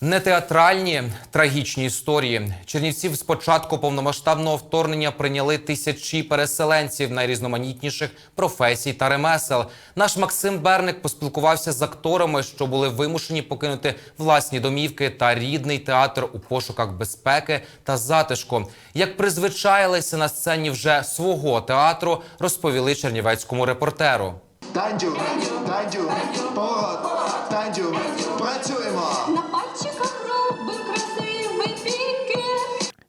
Не театральні трагічні історії. Чернівців з початку повномасштабного вторгнення прийняли тисячі переселенців найрізноманітніших професій та ремесел. Наш Максим Берник поспілкувався з акторами, що були вимушені покинути власні домівки та рідний театр у пошуках безпеки та затишку. Як призвичаїлися на сцені вже свого театру, розповіли чернівецькому репортеру. Танцю, танцю, поворот, танцю,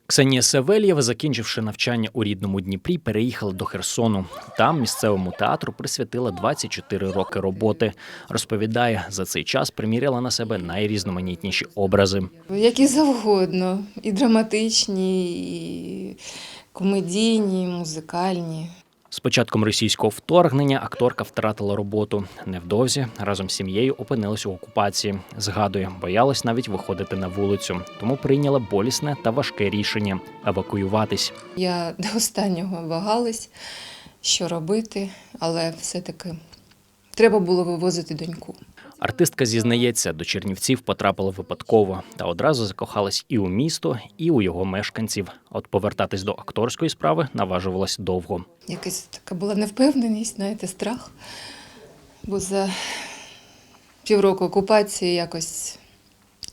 Ксенія Савельєва, закінчивши навчання у рідному Дніпрі, переїхала до Херсону. Там місцевому театру присвятила 24 роки роботи. Розповідає, за цей час приміряла на себе найрізноманітніші образи. Які завгодно, і драматичні, і комедійні, і музикальні. З початком російського вторгнення акторка втратила роботу. Невдовзі разом з сім'єю опинилась у окупації. Згадує, боялась навіть виходити на вулицю, тому прийняла болісне та важке рішення евакуюватись. Я до останнього вагалась, що робити, але все-таки треба було вивозити доньку. Артистка зізнається, до Чернівців потрапила випадково та одразу закохалась і у місто, і у його мешканців. От повертатись до акторської справи наважувалась довго. Якась така була невпевненість, знаєте, страх. Бо за півроку окупації якось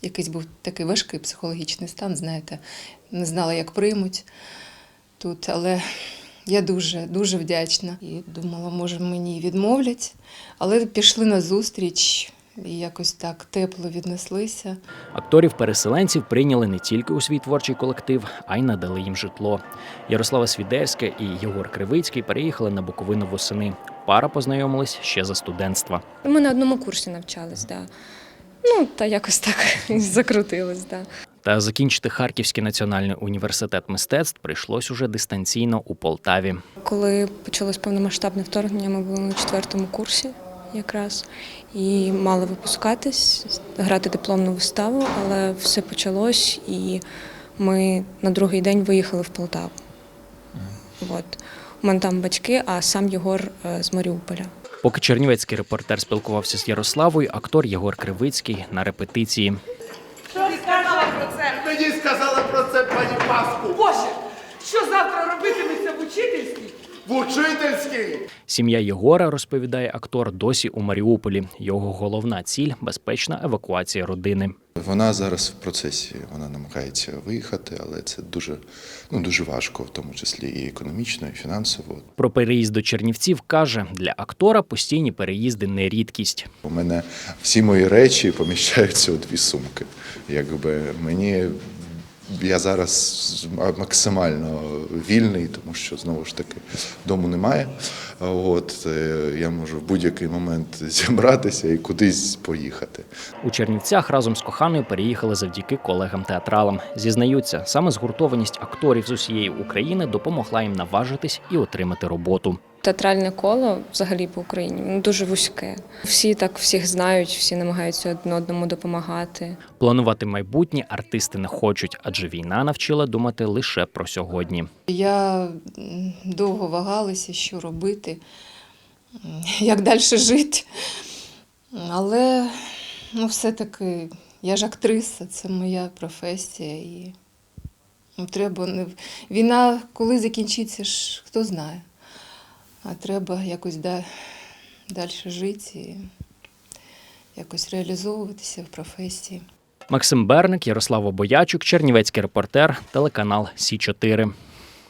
якийсь був такий важкий психологічний стан, знаєте, не знала, як приймуть тут. Але я дуже, дуже вдячна. І думала, може, мені відмовлять, але пішли на зустріч і якось так тепло віднеслися. Акторів-переселенців прийняли не тільки у свій творчий колектив, а й надали їм житло. Ярослава Свідерська і Єгор Кривицький переїхали на Буковину восени. Пара познайомилась ще за студентства. Ми на одному курсі навчались, да. Ну, та якось так закрутилось, да. Та закінчити Харківський національний університет мистецтв прийшлось уже дистанційно у Полтаві. Коли почалось повномасштабне вторгнення, ми були на четвертому курсі якраз і мали випускатись, грати дипломну виставу, але все почалось, і ми на другий день виїхали в Полтаву. От. У мене там батьки, а сам Єгор е, з Маріуполя. Поки чернівецький репортер спілкувався з Ярославою, актор Єгор Кривицький на репетиції. Мені сказала про це пані Паску. Боже, що завтра робитиметься в учительській? В учительській. Сім'я Єгора, розповідає актор, досі у Маріуполі. Його головна ціль безпечна евакуація родини. Вона зараз в процесі, вона намагається виїхати, але це дуже, ну, дуже важко, в тому числі і економічно, і фінансово. Про переїзд до Чернівців каже, для актора постійні переїзди не рідкість. У мене всі мої речі поміщаються у дві сумки. Якби мені я зараз максимально вільний, тому що знову ж таки дому немає. От е, я можу в будь-який момент зібратися і кудись поїхати. У Чернівцях разом з коханою переїхали завдяки колегам-театралам. Зізнаються, саме згуртованість акторів з усієї України допомогла їм наважитись і отримати роботу. Театральне коло взагалі по Україні воно дуже вузьке. Всі так всіх знають, всі намагаються один одному допомагати. Планувати майбутнє артисти не хочуть, адже війна навчила думати лише про сьогодні. Я довго вагалася, що робити, як далі жити. Але ну, все-таки я ж актриса, це моя професія. І ну, треба не... Війна коли закінчиться, ж хто знає. А треба якось да... далі жити і якось реалізовуватися в професії. Максим Берник, Ярослава Боячук, Чернівецький репортер, телеканал Сі 4